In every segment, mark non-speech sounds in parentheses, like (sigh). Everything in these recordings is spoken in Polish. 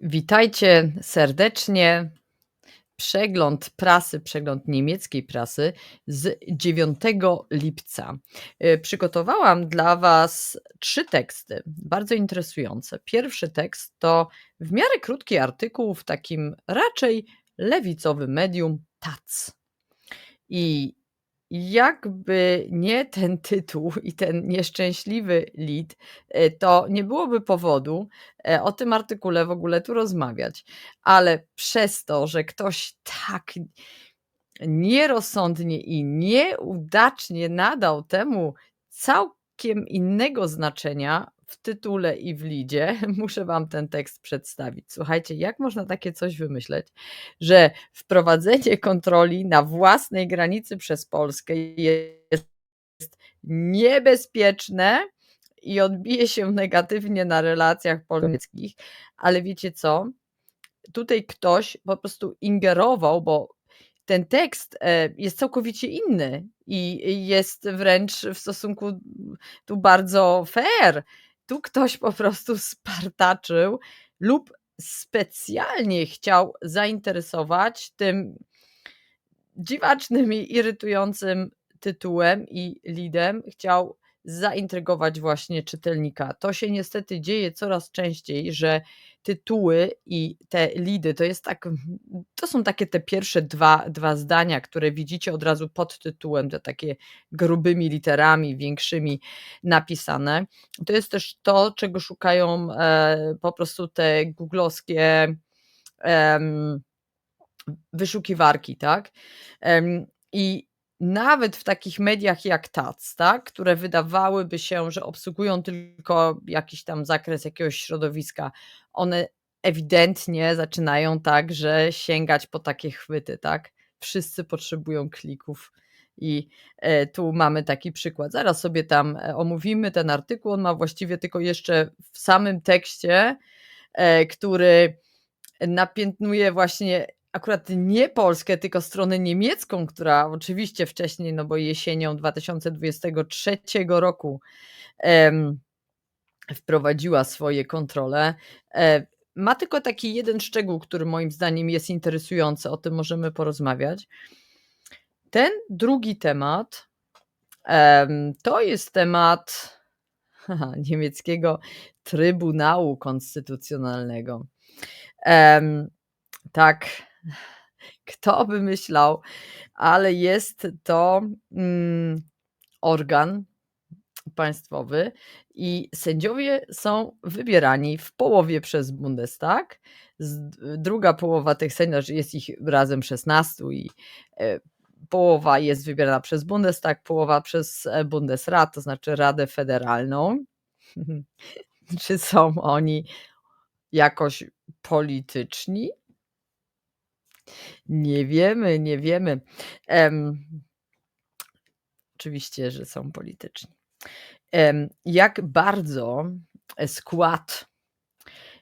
Witajcie serdecznie. Przegląd prasy, przegląd niemieckiej prasy z 9 lipca. Y, przygotowałam dla Was trzy teksty, bardzo interesujące. Pierwszy tekst to w miarę krótki artykuł w takim raczej lewicowym medium taz. I jakby nie ten tytuł i ten nieszczęśliwy lead, e, to nie byłoby powodu, e, o tym artykule w ogóle tu rozmawiać. Ale przez to, że ktoś tak nierozsądnie i nieudacznie nadał temu całkiem innego znaczenia w tytule i w lidzie, (laughs) muszę Wam ten tekst przedstawić. Słuchajcie, jak można takie coś wymyśleć, że wprowadzenie kontroli na własnej granicy przez Polskę jest niebezpieczne i odbije się negatywnie na relacjach polsko-niemieckich, ale wiecie co? Tutaj ktoś po prostu ingerował, bo ten tekst e, jest całkowicie inny i jest wręcz w stosunku tu bardzo fair. Tu ktoś po prostu spartaczył lub specjalnie chciał zainteresować tym dziwacznym i irytującym tytułem i leadem, chciał zaintrygować właśnie czytelnika. To się niestety dzieje coraz częściej, że tytuły i te lidy to jest tak, to są takie te pierwsze dwa, dwa zdania, które widzicie od razu pod tytułem, te takie grubymi literami, większymi napisane. To jest też to, czego szukają e, po prostu te googlowskie e, wyszukiwarki, tak? E, I nawet w takich mediach jak TAC, tak, które wydawałyby się, że obsługują tylko jakiś tam zakres jakiegoś środowiska, one ewidentnie zaczynają tak, że sięgać po takie chwyty, tak? Wszyscy potrzebują klików. I e, tu mamy taki przykład. Zaraz sobie tam e, omówimy ten artykuł. On ma właściwie tylko jeszcze w samym tekście, e, który napiętnuje właśnie akurat nie Polskę, tylko stronę niemiecką, która oczywiście wcześniej, no bo jesienią 2023 roku em, wprowadziła swoje kontrole. E, ma tylko taki jeden szczegół, który moim zdaniem jest interesujący, o tym możemy porozmawiać. Ten drugi temat em, to jest temat haha, niemieckiego Trybunału Konstytucjonalnego. Tak, kto by myślał, ale jest to mm, organ państwowy i sędziowie są wybierani w połowie przez Bundestag. Druga połowa tych sędziów, jest ich razem 16 i e, połowa jest wybierana przez Bundestag, połowa przez e, Bundesrat, to znaczy Radę Federalną. (laughs) Czy są oni jakoś polityczni? Nie wiemy, nie wiemy. Em, oczywiście, że są polityczni. Jak bardzo skład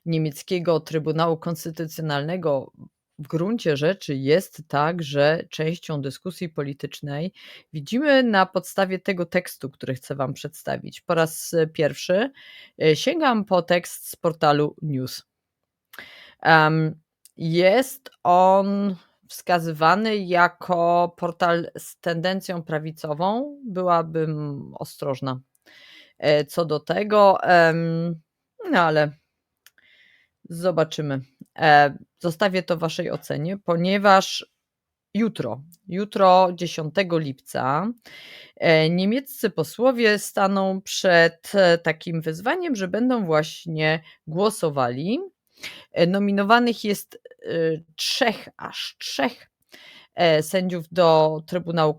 niemieckiego Trybunału Konstytucjonalnego w gruncie rzeczy jest także częścią dyskusji politycznej, widzimy na podstawie tego tekstu, który chcę Wam przedstawić. Po raz pierwszy e, sięgam po tekst z portalu News. Um, jest on wskazywany jako portal z tendencją prawicową. Byłabym ostrożna e, co do tego, no ale zobaczymy. E, zostawię to Waszej ocenie, ponieważ jutro, jutro 10 lipca, e, niemieccy posłowie staną przed takim wyzwaniem, że będą właśnie głosowali nominowanych jest e, trzech, aż trzech e, sędziów do Trybunału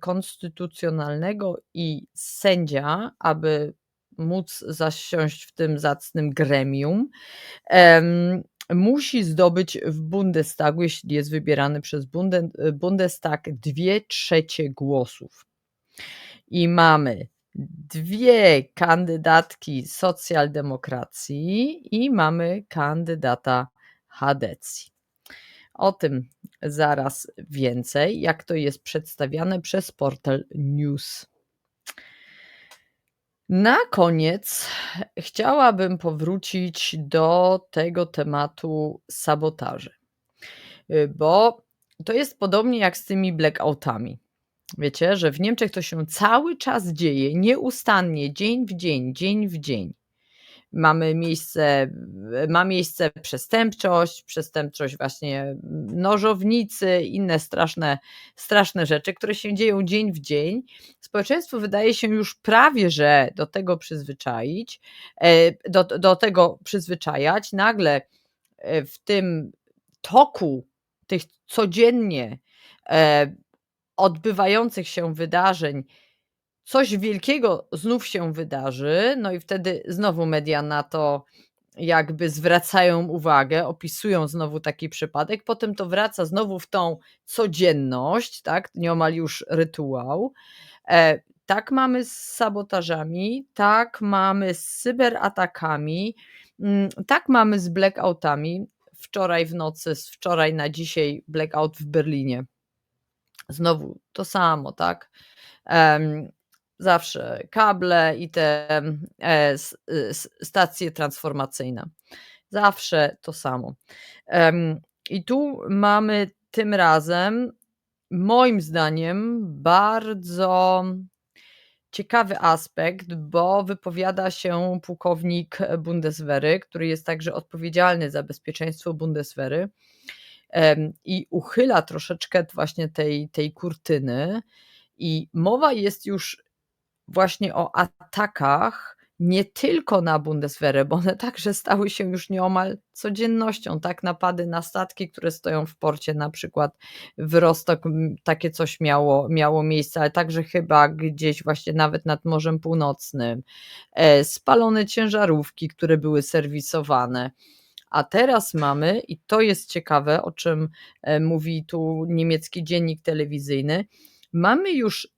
Konstytucjonalnego i sędzia, aby móc zasiąść w tym zacnym gremium, musi zdobyć w Bundestagu, jeśli jest wybierany przez Bundestag, dwie trzecie głosów. I mamy dwie kandydatki socjaldemokracji i mamy kandydata Hadecji. O tym zaraz więcej, jak to jest przedstawiane przez portal News. Na koniec chciałabym powrócić do tego tematu sabotaży, bo to jest podobnie jak z tymi blackoutami. Wiecie, że w Niemczech to się cały czas dzieje, nieustannie, dzień w dzień, dzień w dzień. Mamy miejsce ma miejsce przestępczość, przestępczość właśnie nożownicy, inne straszne straszne rzeczy, które się dzieją dzień w dzień. Społeczeństwo wydaje się już prawie że do tego przyzwyczaić, e, do do tego przyzwyczajać. Nagle, e, w tym toku tych codziennie, e, odbywających się wydarzeń coś wielkiego znów się wydarzy, no i wtedy znowu media na to jakby zwracają uwagę, opisują znowu taki przypadek, potem to wraca znowu w tą codzienność, tak, nieomal już rytuał. E, tak mamy z sabotażami, tak mamy z cyberatakami, mm, tak mamy z blackoutami. Wczoraj w nocy, z wczoraj na dzisiaj blackout w Berlinie. Znowu to samo, tak. Zawsze kable i te, e, y, stacje transformacyjne. Zawsze to samo. I tu mamy tym razem, moim zdaniem, bardzo ciekawy aspekt, bo wypowiada się pułkownik Bundeswehry, który jest także odpowiedzialny za bezpieczeństwo Bundeswehry, i uchyla troszeczkę właśnie tej tej kurtyny. I mowa jest już właśnie o atakach nie tylko na Bundeswehrę, bo one także stały się już nieomal codziennością, tak, napady na statki, które stoją w porcie, na przykład w Rostock takie coś miało miało miejsce, ale także chyba gdzieś właśnie nawet nad Morzem Północnym, e, spalone ciężarówki, które były serwisowane. A teraz mamy, i to jest ciekawe, o czym e, mówi tu niemiecki dziennik telewizyjny, mamy już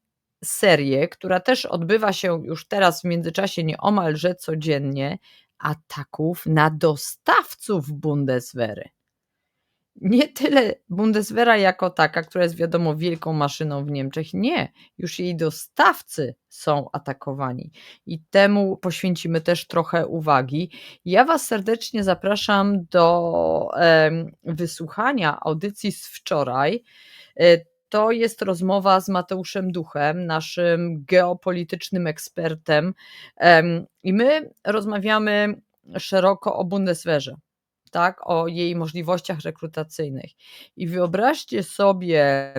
serię, która też odbywa się już teraz w międzyczasie nieomalże codziennie, ataków na dostawców Bundeswehry. Nie tyle Bundeswehra jako taka, która jest wiadomo wielką maszyną w Niemczech, nie, już jej dostawcy są atakowani i temu poświęcimy też trochę uwagi. Ja Was serdecznie zapraszam do wysłuchania audycji z wczoraj. E, to jest rozmowa z Mateuszem Duchem, naszym geopolitycznym ekspertem. I my rozmawiamy szeroko o Bundeswehrze, tak, o jej możliwościach rekrutacyjnych. I wyobraźcie sobie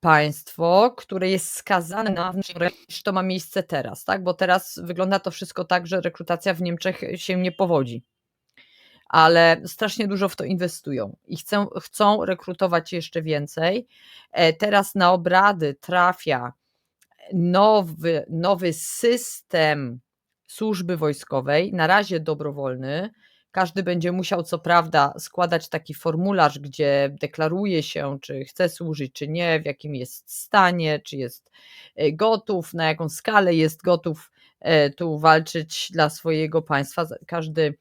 państwo, które jest skazane na niż to ma miejsce teraz, tak? Bo teraz wygląda to wszystko tak, że rekrutacja w Niemczech się nie powodzi ale strasznie dużo w to inwestują i chcą, chcą rekrutować jeszcze więcej. E, teraz na obrady trafia nowy, nowy system służby wojskowej, na razie dobrowolny. Każdy będzie musiał, co prawda, składać taki formularz, gdzie deklaruje się, czy chce służyć, czy nie, w jakim jest stanie, czy jest e, gotów, na jaką skalę jest gotów e, tu walczyć dla swojego państwa. Każdy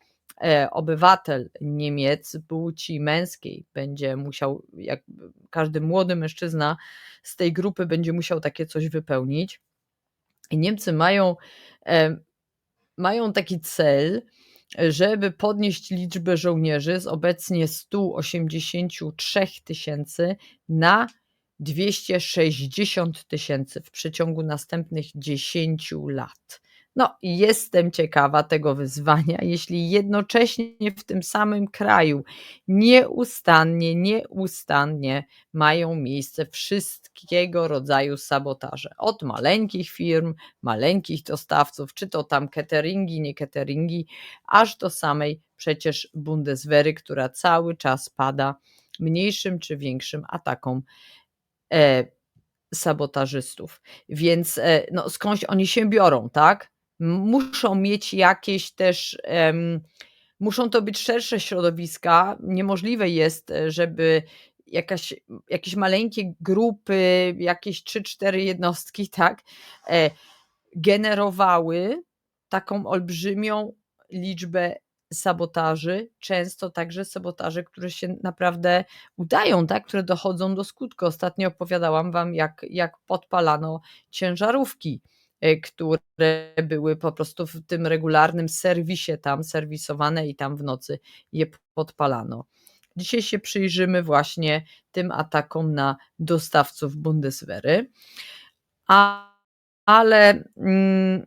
obywatel Niemiec płci męskiej będzie musiał, jak każdy młody mężczyzna z tej grupy będzie musiał takie coś wypełnić. I Niemcy mają, e, mają taki cel, żeby podnieść liczbę żołnierzy z obecnie 183 tysięcy na 260 tysięcy w przeciągu następnych 10 lat. No, jestem ciekawa tego wyzwania, jeśli jednocześnie w tym samym kraju nieustannie, nieustannie mają miejsce wszystkiego rodzaju sabotaże. Od maleńkich firm, maleńkich dostawców, czy to tam cateringi, nie cateringi, aż do samej przecież Bundeswehry, która cały czas pada mniejszym czy większym atakom e, sabotażystów. Więc e, no, skądś oni się biorą, tak? Muszą mieć jakieś też, muszą to być szersze środowiska. Niemożliwe jest, e, żeby jakaś, jakieś maleńkie grupy, jakieś 3-4 jednostki, (laughs) tak, e, generowały taką olbrzymią liczbę sabotaży, często także sabotaże, które się naprawdę udają, tak, które dochodzą do skutku. Ostatnio opowiadałam wam, jak jak podpalano ciężarówki, które były po prostu w tym regularnym serwisie tam serwisowane i tam w nocy je podpalano. Dzisiaj się przyjrzymy właśnie tym atakom na dostawców Bundeswehry. A ale, mm,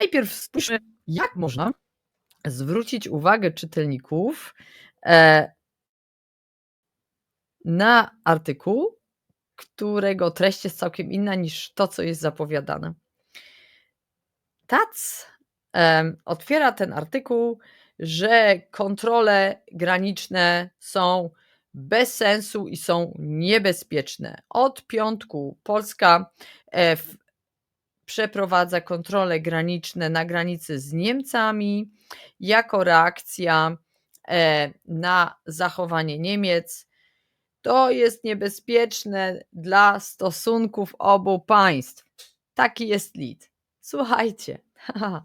najpierw spójrzmy, jak można zwrócić uwagę czytelników, e na artykuł, którego treść jest całkiem inna niż to, co jest zapowiadane. Em, otwiera ten artykuł, że kontrole graniczne są bez sensu i są niebezpieczne. Od piątku Polska, e, przeprowadza kontrole graniczne na granicy z Niemcami jako reakcja, e, na zachowanie Niemiec. To jest niebezpieczne dla stosunków obu państw. Taki jest lead. Słuchajcie, (laughs)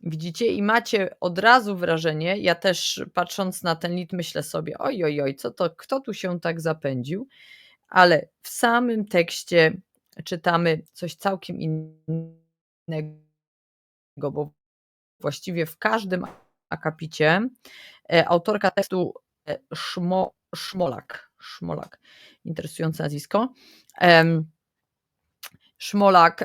widzicie i macie od razu wrażenie, ja też patrząc na ten lead myślę sobie: „Oj, oj, oj, co to kto tu się tak zapędził?” Ale w samym tekście czytamy coś całkiem innego, bo właściwie w każdym akapicie, e, autorka tekstu, e, Szmo Szmolak Szmolak, interesujące nazwisko, Szmolak,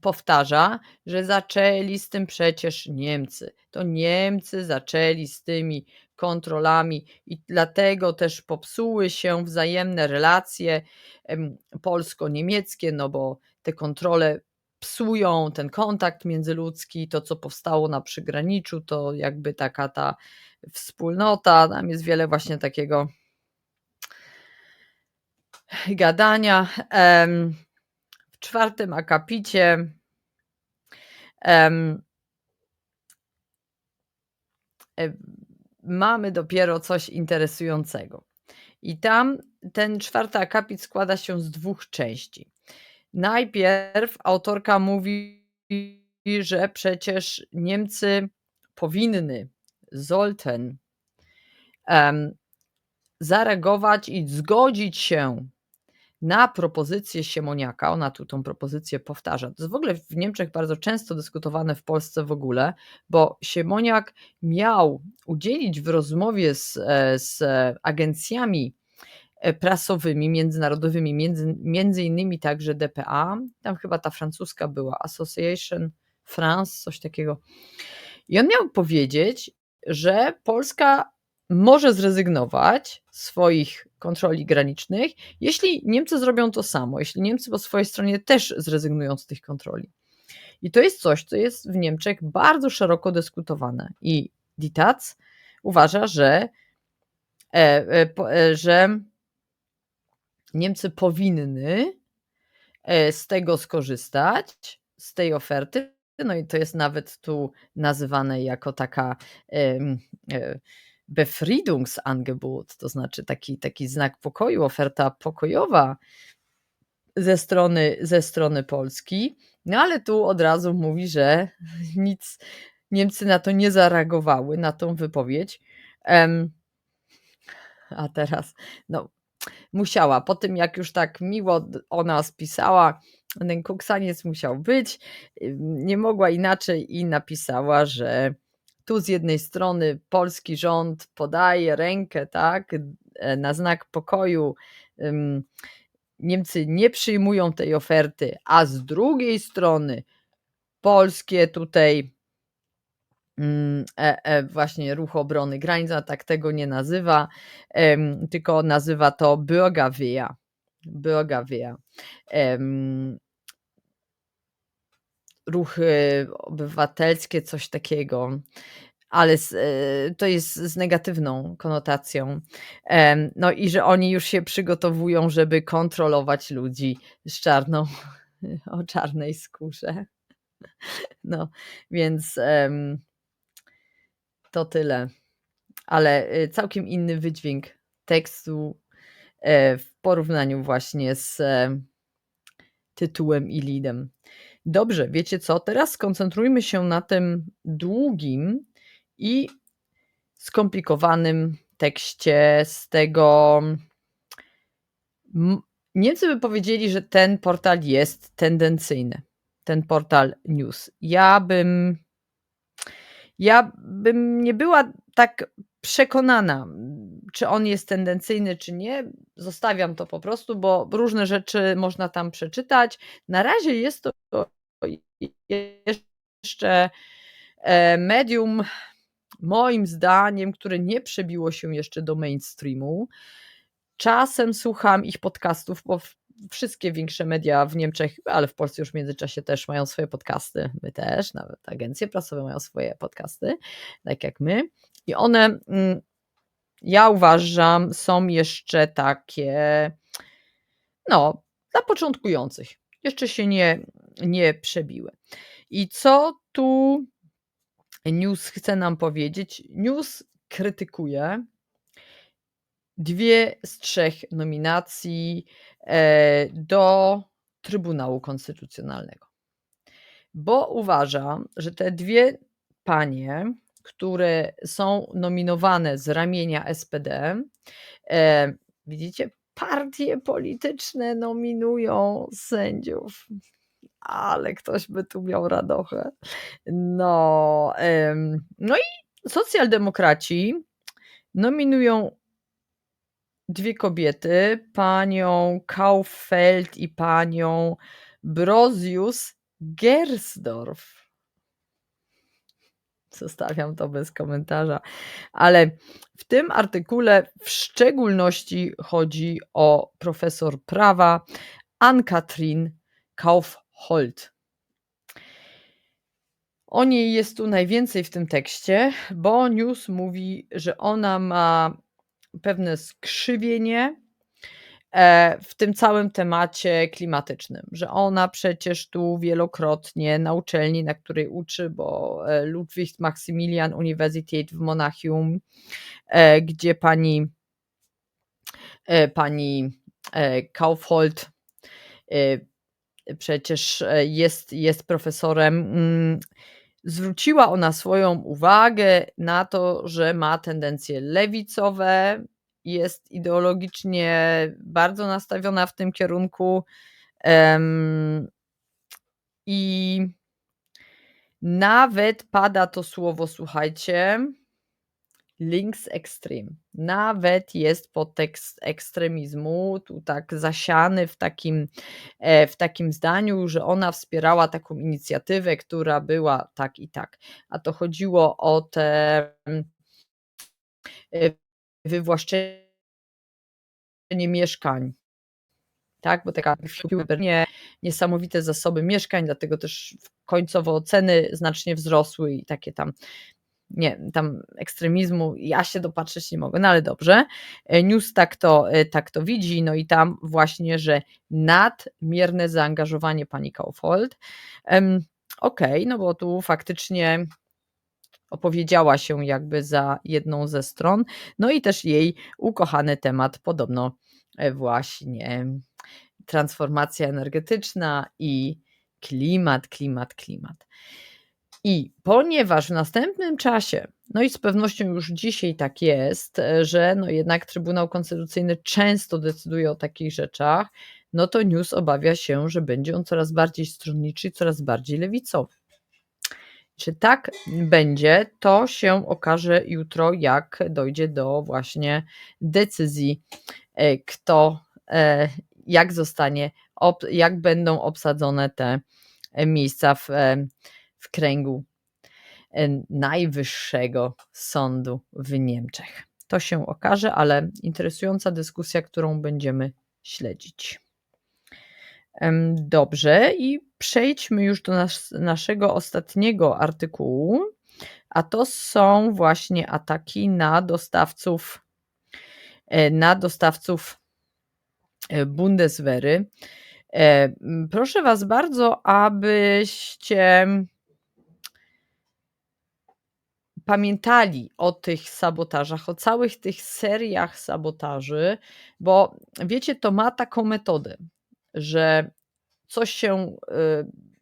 powtarza, że zaczęli z tym przecież Niemcy. To Niemcy zaczęli z tymi kontrolami i dlatego też popsuły się wzajemne relacje, em, polsko-niemieckie, no bo te kontrole psują ten kontakt międzyludzki, to co powstało na przygraniczu, to jakby taka ta wspólnota, tam jest wiele właśnie takiego gadania. W czwartym akapicie mamy dopiero coś interesującego. I tam ten czwarty akapit składa się z dwóch części. Najpierw autorka mówi, że przecież Niemcy powinny, sollten, em, zareagować i zgodzić się na propozycję Siemoniaka, ona tu tą propozycję powtarza. To jest w ogóle w Niemczech bardzo często dyskutowane, w Polsce w ogóle, bo Siemoniak miał udzielić w rozmowie z, e, z agencjami e, prasowymi, międzynarodowymi, między, między innymi także DPA, tam chyba ta francuska była, Association France, coś takiego. I on miał powiedzieć, że Polska może zrezygnować swoich kontroli granicznych, jeśli Niemcy zrobią to samo, jeśli Niemcy po swojej stronie też zrezygnują z tych kontroli. I to jest coś, co jest w Niemczech bardzo szeroko dyskutowane. I Dietz uważa, że, e, e, e, że Niemcy powinny z tego skorzystać, z tej oferty. No i to jest nawet tu nazywane jako taka Befriedungsangebot, to znaczy taki, taki znak pokoju, oferta pokojowa ze strony, ze strony Polski. No ale tu od razu mówi, że (laughs) nic, Niemcy na to nie zareagowały, na tą wypowiedź. Um, a teraz, no, musiała, po tym jak już tak miło ona spisała, ten kuksaniec musiał być, nie mogła inaczej i napisała, że tu z jednej strony polski rząd podaje rękę, tak, e, na znak pokoju. Niemcy nie przyjmują tej oferty, a z drugiej strony polskie tutaj mm, e, e, właśnie ruch obrony granic, a tak tego nie nazywa, tylko nazywa to Bürgerwehr. Bürgerwehr ruchy obywatelskie, coś takiego, ale z, e, to jest z negatywną konotacją. No i że oni już się przygotowują, żeby kontrolować ludzi z czarną, (laughs) o czarnej skórze. No, więc to tyle. Ale e, całkiem inny wydźwięk tekstu e, w porównaniu właśnie z tytułem i lidem. Dobrze, wiecie co? Teraz skoncentrujmy się na tym długim i skomplikowanym tekście z tego Niemcy by powiedzieli, że ten portal jest tendencyjny, ten portal news. Ja bym ja bym nie była tak przekonana, czy on jest tendencyjny, czy nie. Zostawiam to po prostu, bo różne rzeczy można tam przeczytać. Na razie jest to jeszcze, e, medium, moim zdaniem, które nie przebiło się jeszcze do mainstreamu. Czasem słucham ich podcastów, bo wszystkie większe media w Niemczech, ale w Polsce już w międzyczasie też mają swoje podcasty. My też, nawet agencje prasowe mają swoje podcasty, tak jak my. I one, mm, ja uważam, są jeszcze takie, no, dla początkujących. Jeszcze się nie, nie przebiły. I co tu news chce nam powiedzieć? News krytykuje dwie z trzech nominacji e, do Trybunału Konstytucjonalnego. Bo uważam, że te dwie panie, które są nominowane z ramienia SPD, e, widzicie, partie polityczne nominują sędziów. Ale ktoś by tu miał radochę. No, no i socjaldemokraci nominują dwie kobiety, panią Kaufeld i panią Brozius-Gersdorf. Zostawiam to bez komentarza, ale w tym artykule w szczególności chodzi o profesor prawa Ann-Katrin Kaufhold. O niej jest tu najwięcej w tym tekście, bo News mówi, że ona ma pewne skrzywienie e, w tym całym temacie klimatycznym, że ona przecież tu wielokrotnie na uczelni, na której uczy, bo e, Ludwig Maximilian Universität w Monachium, e, gdzie pani pani Kaufhold przecież jest, jest profesorem mm, Zwróciła ona swoją uwagę na to, że ma tendencje lewicowe, jest ideologicznie bardzo nastawiona w tym kierunku. I nawet pada to słowo, słuchajcie, links extreme. Nawet jest podtekst ekstremizmu, tu tak zasiany w takim, e, w takim zdaniu, że ona wspierała taką inicjatywę, która była tak i tak. A to chodziło o te e, wywłaszczenie mieszkań. Tak, bo taka Berlinie niesamowite zasoby mieszkań, dlatego też końcowo ceny znacznie wzrosły i takie tam nie, tam ekstremizmu ja się dopatrzeć nie mogę, no ale dobrze. E, news tak to, e, tak to widzi, no i tam właśnie, że nadmierne zaangażowanie pani Kaufhold. Okej, okay, no bo tu faktycznie opowiedziała się jakby za jedną ze stron, no i też jej ukochany temat podobno e, właśnie transformacja energetyczna i klimat, klimat, klimat. I ponieważ w następnym czasie, no i z pewnością już dzisiaj tak jest, e, że no jednak Trybunał Konstytucyjny często decyduje o takich rzeczach, no to News obawia się, że będzie on coraz bardziej stronniczy, coraz bardziej lewicowy. Czy tak będzie, to się okaże jutro, jak dojdzie do właśnie decyzji, e, kto, e, jak zostanie, jak będą obsadzone te miejsca w w kręgu e, najwyższego sądu w Niemczech. To się okaże, ale interesująca dyskusja, którą będziemy śledzić. Dobrze, i przejdźmy już do nas, naszego ostatniego artykułu, a to są właśnie ataki na dostawców, e, na dostawców e, Bundeswehry. Proszę Was bardzo, abyście pamiętali o tych sabotażach, o całych tych seriach sabotaży, bo wiecie, to ma taką metodę, że coś się,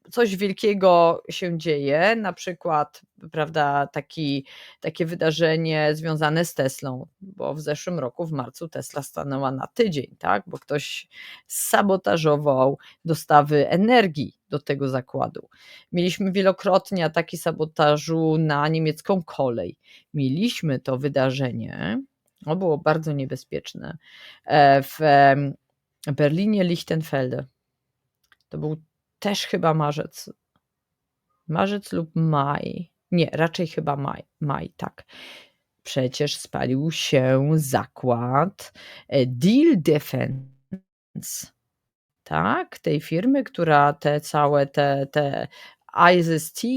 y, coś wielkiego się dzieje, na przykład, prawda, taki takie wydarzenie związane z Teslą, bo w zeszłym roku w marcu Tesla stanęła na tydzień, tak, bo ktoś zsabotażował dostawy energii do tego zakładu. Mieliśmy wielokrotnie ataki sabotażu na niemiecką kolej. Mieliśmy to wydarzenie, ono było bardzo niebezpieczne, e, w Berlinie Lichtenfelde. To był też chyba marzec. Marzec lub maj. Nie, raczej chyba maj, maj, tak. Przecież spalił się zakład e, Deal Defense, tak, tej firmy, która te całe te te ISIS-T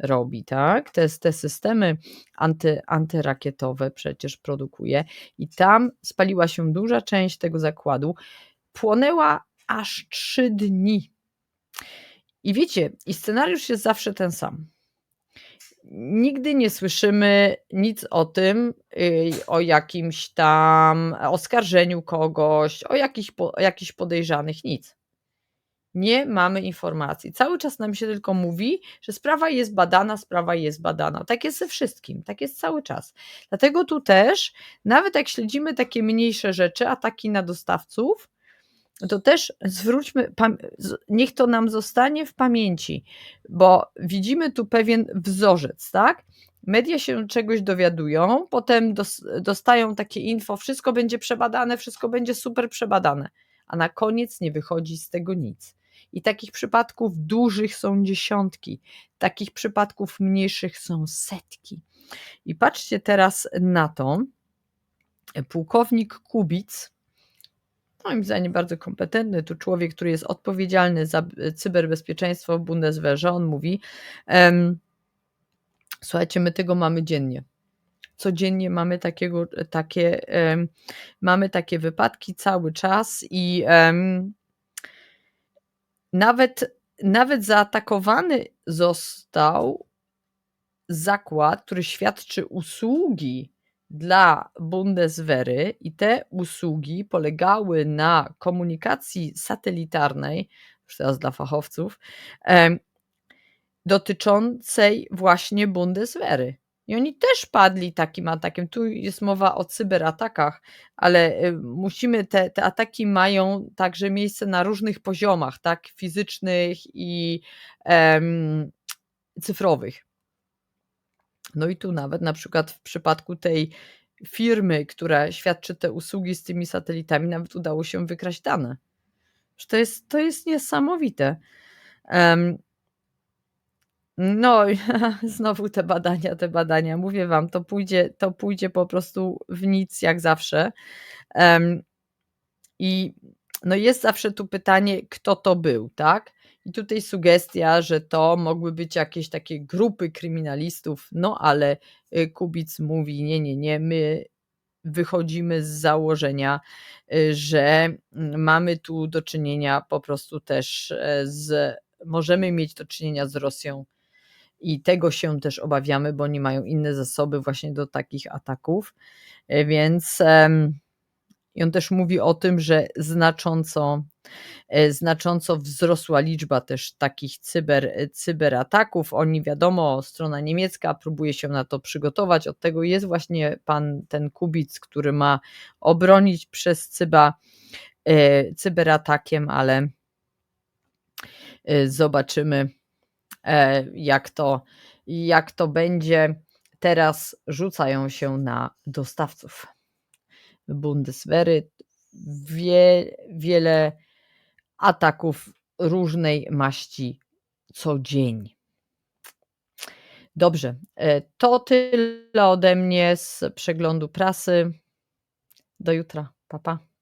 robi, tak, te te systemy anty antyrakietowe przecież produkuje i tam spaliła się duża część tego zakładu. Płonęła aż 3 dni. I wiecie, i scenariusz jest zawsze ten sam. Nigdy nie słyszymy nic o tym, y, o jakimś tam oskarżeniu kogoś, o jakichś o jakichś podejrzanych, nic. Nie mamy informacji. Cały czas nam się tylko mówi, że sprawa jest badana, sprawa jest badana. Tak jest ze wszystkim, tak jest cały czas. Dlatego tu też, nawet jak śledzimy takie mniejsze rzeczy, ataki na dostawców, to też zwróćmy, niech to nam zostanie w pamięci, bo widzimy tu pewien wzorzec, tak? Media się czegoś dowiadują, potem dostają takie info, wszystko będzie przebadane, wszystko będzie super przebadane, a na koniec nie wychodzi z tego nic. I takich przypadków dużych są dziesiątki, takich przypadków mniejszych są setki. I patrzcie teraz na to. Pułkownik Kubic, moim zdaniem bardzo kompetentny, tu człowiek, który jest odpowiedzialny za cyberbezpieczeństwo w Bundeswehrze, on mówi, słuchajcie, my tego mamy dziennie. Codziennie mamy takiego, takie, um, mamy takie wypadki cały czas i um, nawet, nawet zaatakowany został zakład, który świadczy usługi dla Bundeswehry i te usługi polegały na komunikacji satelitarnej, już teraz dla fachowców, dotyczącej właśnie Bundeswehry. I oni też padli takim atakiem. Tu jest mowa o cyberatakach, ale y, musimy, te, te ataki mają także miejsce na różnych poziomach, tak, fizycznych i em, cyfrowych. No i tu nawet na przykład w przypadku tej firmy, która świadczy te usługi z tymi satelitami, nawet udało się wykraść dane. To jest, to jest niesamowite. No, (laughs) znowu te badania, te badania. Mówię wam, to pójdzie, to pójdzie po prostu w nic jak zawsze. Um, I no jest zawsze tu pytanie, kto to był, tak? I tutaj sugestia, że to mogły być jakieś takie grupy kryminalistów, no ale y, Kubic mówi: Nie, nie, nie, my wychodzimy z założenia, y, że mm, mamy tu do czynienia po prostu też e, z, możemy mieć do czynienia z Rosją i tego się też obawiamy, bo oni mają inne zasoby właśnie do takich ataków. E, więc i on też mówi o tym, że znacząco, e, znacząco wzrosła liczba też takich cyber, e, cyberataków. Oni, wiadomo, strona niemiecka próbuje się na to przygotować. Od tego jest właśnie pan ten Kubic, który ma obronić przez cyba, cyberatakiem, ale zobaczymy, jak to, jak to będzie. Teraz rzucają się na dostawców. Bundeswehry, wie, wiele ataków różnej maści co dzień. Dobrze, e, to tyle ode mnie z przeglądu prasy. Do jutra. Pa, pa.